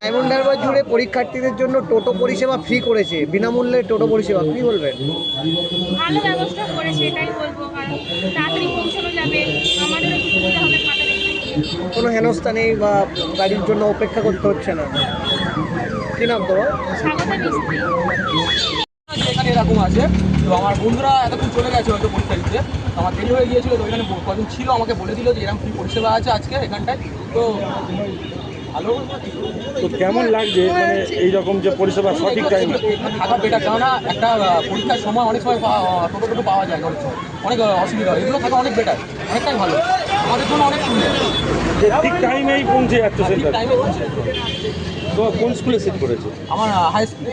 Diamond Harbour জুড়ে পরীক্ষার্থীদের জন্য টোটো পরিষেবা ফ্রি করেছে। বিনামূল্যে টোটো পরিষেবা কি বলবেন? ভালো ব্যবস্থা করেছে এটাই বলব কারণ তাড়াতাড়ি পৌঁছানো যাবে আমাদেরও সুবিধা হবে কোনো হেনস্থা নেই বা গাড়ির জন্য অপেক্ষা করতে হচ্ছে না? কি নাম তোমার? এরকম আছে। তো আমার বন্ধুরা এতক্ষণ চলে গেছে হয়তো পরীক্ষা দিতে আমার দেরি হয়ে গিয়েছিল তো এখানে কদিন ছিল আমাকে বলে দিল যে এরকম ফ্রি পরিষেবা আছে আজকে এখানটায়। তো ভালো তো কেমন লাগছে? মানে এইরকম যে পরিষেবা সঠিক টাইমে এখানে থাকা বেটার কেননা একটা পরীক্ষার সময় অনেক সময় টোটো টোটো পাওয়া যায় অনেক সময়। অনেক অসুবিধা হয়। এগুলো থাকা অনেক বেটার অনেকটাই ভালো। আমাদের জন্য অনেক সুন্দর। ঠিক টাইমেই পৌঁছে যাচ্ছে সেন্টার টাইমে পৌঁছে। তো কোন স্কুলে সিট করেছে? আমার হাই স্কুলে